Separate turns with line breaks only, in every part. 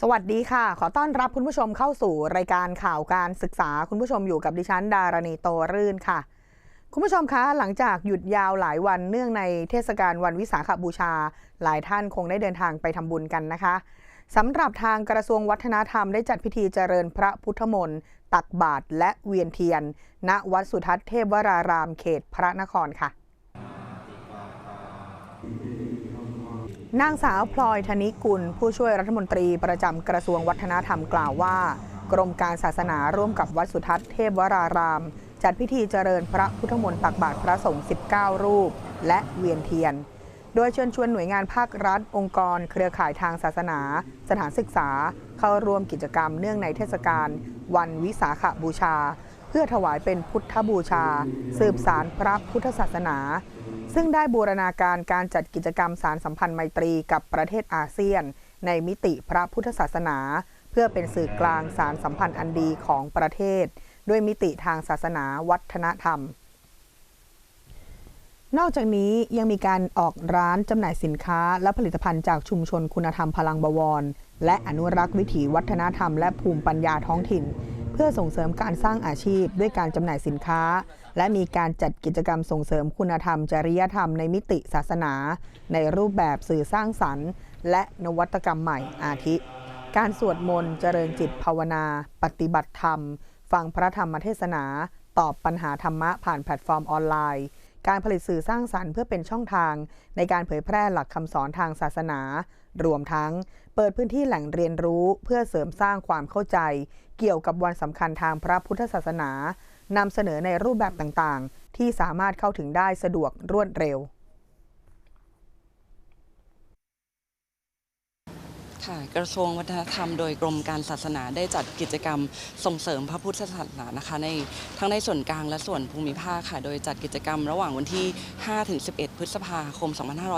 สวัสดีค่ะ ขอต้อนรับคุณผู้ชมเข้าสู่รายการข่าวการศึกษา คุณผู้ชมอยู่กับดิฉันดารณีโตรื่นค่ะ คุณผู้ชมคะหลังจากหยุดยาวหลายวันเนื่องในเทศกาลวันวิสาขบูชา หลายท่านคงได้เดินทางไปทำบุญกันนะคะสำหรับทางกระทรวงวัฒนธรรมได้จัดพิธีเจริญพระพุทธมนต์ตักบาตรและเวียนเทียน ณวัดสุทัศน์เทพวรารามเขตพระนครค่ะ นางสาวพลอยธนิกุล ผู้ช่วยรัฐมนตรีประจำกระทรวงวัฒนธรรมกล่าวว่า กรมการศาสนาร่วมกับวัดสุทัศน์เทพวราราม จัดพิธีเจริญพระพุทธมนต์ตักบาตรพระสงฆ์ 19 รูป และเวียนเทียน โดยเชิญชวนหน่วยงานภาครัฐ องค์กร เครือข่ายทางศาสนา สถานศึกษา เข้าร่วมกิจกรรมเนื่องในเทศกาลวันวิสาขบูชา เพื่อถวายเป็นพุทธบูชา สืบสารพระพุทธศาสนา ซึ่งได้บูรณาการการจัดกิจกรรมสารสัมพันธ์ไมตรีกับประเทศอาเซียน ในมิติพระพุทธศาสนา เพื่อเป็นสื่อกลางสารสัมพันธ์อันดีของประเทศ ด้วยมิติทางศาสนาวัฒนธรรม นอกจากนี้ยังมีการออกร้านจำหน่ายสินค้าและผลิตภัณฑ์จากชุมชนคุณธรรมพลังบวร และอนุรักษ์วิถีวัฒนธรรมและภูมิปัญญาท้องถิ่น เพื่อส่งเสริมการสร้างอาชีพด้วยการจำหน่ายสินค้า และมีการจัดกิจกรรมส่งเสริมคุณธรรม จริยธรรมในมิติศาสนา ในรูปแบบสื่อสร้างสรรค์ และนวัตกรรมใหม่อาทิ การสวดมนต์เจริญจิตภาวนา ปฏิบัติธรรม ฟังพระธรรมเทศนา ตอบปัญหาธรรมะผ่านแพลตฟอร์มออนไลน์ การผลิตสื่อสร้างสรรค์เพื่อเป็นช่องทาง ในการเผยแพร่หลักคำสอนทางศาสนา รวมทั้ง เปิดพื้นที่แหล่งเรียนรู้เพื่อเสริมสร้างความเข้าใจ เกี่ยวกับวันสำคัญทางพระพุทธศาสนานำเสนอในรูปแบบต่างๆ ที่สามารถเข้าถึงได้สะดวกรวดเร็ว
ค่ะกระทรวงวัฒนธรรมโดยกรมการศาสนาได้จัดกิจกรรมส่งเสริมพระพุทธศาสนานะคะในทั้งในส่วนกลางและส่วนภูมิภาคค่ะ โดยจัดกิจกรรมระหว่างวันที่ 5-11 พฤษภาคม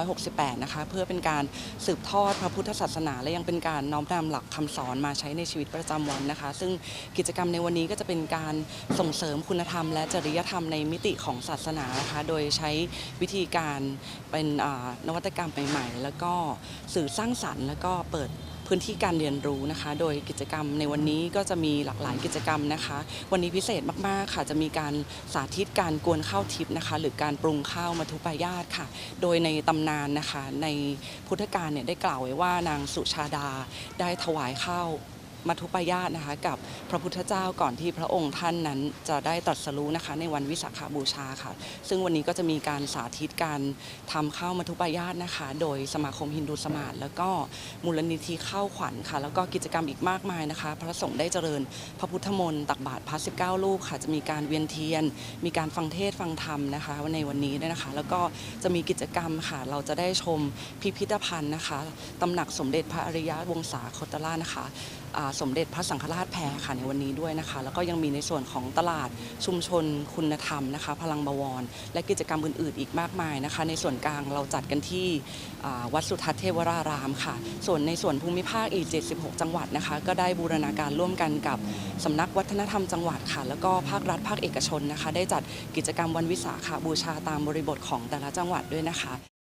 2568 นะคะ เพื่อเป็นการสืบทอดพระพุทธศาสนา และยังเป็นการน้อมนำหลักคำสอนมาใช้ในชีวิตประจำวันนะคะ ซึ่งกิจกรรมในวันนี้ก็จะเป็นการส่งเสริมคุณธรรม และจริยธรรมในมิติของศาสนานะคะ โดยใช้วิธีการเป็นนวัตกรรมใหม่ๆ แล้วก็สื่อสร้างสรรค์ แล้วก็เปิด พื้นที่การเรียนรู้นะคะ โดยกิจกรรมในวันนี้ก็จะมีหลากหลายกิจกรรมนะคะ วันนี้พิเศษมากๆค่ะจะมีการสาธิตการกวนข้าวทิพย์นะคะ หรือการปรุงข้าวมัทุปายาตค่ะ โดยในตำนานนะคะในพุทธกาลเนี่ยได้กล่าวไว้ว่านางสุชาดาได้ถวายข้าว มัทุปายาตนะคะ กับพระพุทธเจ้าก่อนที่พระองค์ท่านนั้นจะได้ตรัสรู้นะคะ ในวันวิสาขบูชาค่ะ ซึ่งวันนี้ก็จะมีการสาธิตการทำข้าวมัทุปายาตนะคะ โดยสมาคมฮินดูสมาร์ทแล้วก็มูลนิธิข้าวขวัญค่ะ แล้วก็กิจกรรมอีกมากมายนะคะ พระสงฆ์ได้เจริญพระพุทธมนต์ตักบาตรพระสิบเก้าลูกค่ะ จะมีการเวียนเทียน มีการฟังเทศฟังธรรมนะคะในวันนี้ด้วยนะคะ แล้วก็จะมีกิจกรรมค่ะ เราจะได้ชมพิพิธภัณฑ์นะคะตำหนักสมเด็จพระอริยะวงศาคตรานะคะ สมเด็จพระสังฆราชแพรค่ะในวันนี้ด้วยนะคะ แล้วก็ยังมีในส่วนของตลาดชุมชนคุณธรรมนะคะ พลังบวร และกิจกรรมอื่นๆ อีกมากมายนะคะ ในส่วนกลางเราจัดกันที่วัดสุทัศน์เทวรารามค่ะ ส่วนในส่วนภูมิภาคอีก 76 จังหวัดนะคะ ก็ได้บูรณาการร่วมกันกับสำนักวัฒนธรรมจังหวัดค่ะ แล้วก็ภาครัฐภาคเอกชนนะคะ ได้จัดกิจกรรมวันวิสาขบูชาตามบริบทของแต่ละจังหวัดด้วยนะคะ